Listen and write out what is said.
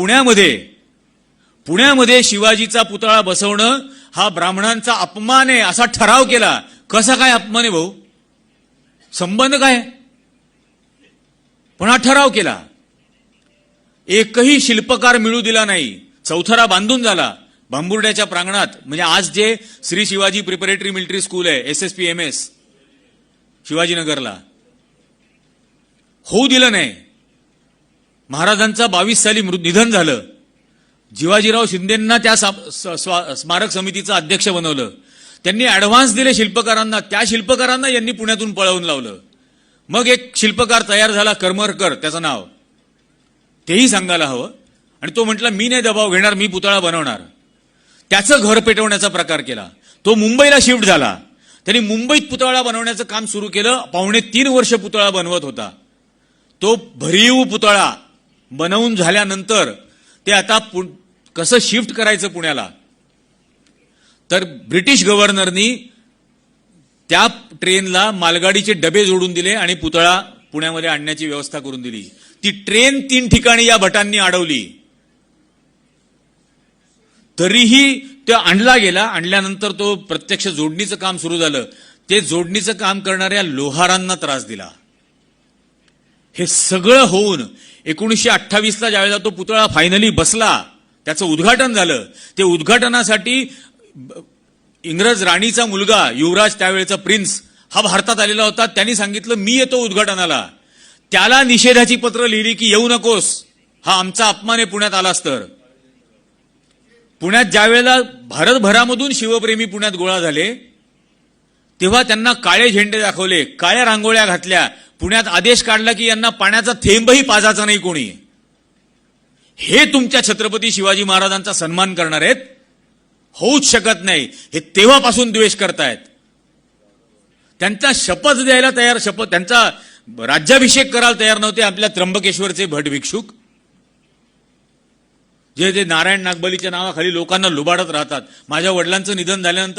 पुण्यामध्ये पुण्यामध्ये शिवाजीचा पुतळा बसवणं हा ब्राह्मणांचा अपमान आहे असा ठराव केला. कसा काय अपमान आहे भाऊ? संबंध काय? पण हा ठराव केला. एकही शिल्पकार मिळू दिला नाही चौथरा बांधून झाला. बांबुर्ड्याच्या प्रांगणात म्हणजे आज जे Shri Shivaji preparatory military school आहे S S P M S शिवाजीनगरला. होऊ दिलं नाही. महाराजांचा बावीस साली मृत निधन झालं. जिवाजीराव शिंदेंना त्या सा- स्वा- स्मारक समितीचं अध्यक्ष बनवलं. त्यांनी ऍडव्हान्स दिले शिल्पकारांना. त्या शिल्पकारांना यांनी पुण्यातून पळवून लावलं. मग एक शिल्पकार तयार झाला करमरकर त्याचं नाव. तेही सांगायला हवं. आणि तो म्हटला मी नाही दबाव घेणार मी पुतळा बनवणार. त्याचं घर पेटवण्याचा प्रकार केला. तो मुंबईला शिफ्ट झाला. त्यांनी मुंबईत पुतळा बनवण्याचं काम सुरू केलं. पावणे तीन वर्ष पुतळा बनवत होता. तो भरीव पुतळा. बनवून झाल्यानंतर ते आता पु- कसं शिफ्ट करायचं पुण्याला? तर ब्रिटिश गव्हर्नरनी त्या ट्रेनला मालगाडीचे डबे जोडून दिले आणि पुतळा पुण्यामध्ये आणण्याची व्यवस्था करून दिली. ती ट्रेन तीन ठिकाणी या भटांनी अडवली. तरीही तो आणला गेला. आणल्यानंतर तो प्रत्यक्ष जोडणीचं काम सुरू झालं. ते जोडणीचं काम करणाऱ्या लोहारांना त्रास दिला. हे सगळं होऊन एकोणीसशे अठ्ठावीसला ज्यावेळेला तो पुतळा फायनली बसला त्याचं उद्घाटन झालं. ते उद्घाटनासाठी ब- इंग्रज राणीचा मुलगा युवराज त्यावेळेचा प्रिन्स हा भारतात आलेला होता. त्यांनी सांगितलं मी येतो उद्घाटनाला. त्याला निषेधाची पत्र लिहिली की येऊ नकोस. हा आमचा अपमान आहे पुण्यात आलास तर. पुण्यात ज्यावेळेला भारतभरामधून शिवप्रेमी पुण्यात गोळा झाले तेव्हा त्यांना काळे झेंडे दाखवले काळ्या रांगोळ्या घातल्या पुण्यात आदेश काढला की यांना पाण्याचा थेंबही पाजायचा नाही कोणी. हे तुमच्या छत्रपती शिवाजी महाराजांचा सन्मान करणार आहेत. होऊच शकत नाही. हे तेव्हापासून द्वेष करतायत. त्यांचा शपथ द्यायला तयार शपथ त्यांचा राज्याभिषेक करायला तयार नव्हते आपल्या त्र्यंबकेश्वरचे भट भिक्षुक. जे ते नारायण नागबलीच्या नावाखाली लोकांना लुबाडत राहतात. माझ्या वडिलांचं निधन झाल्यानंतर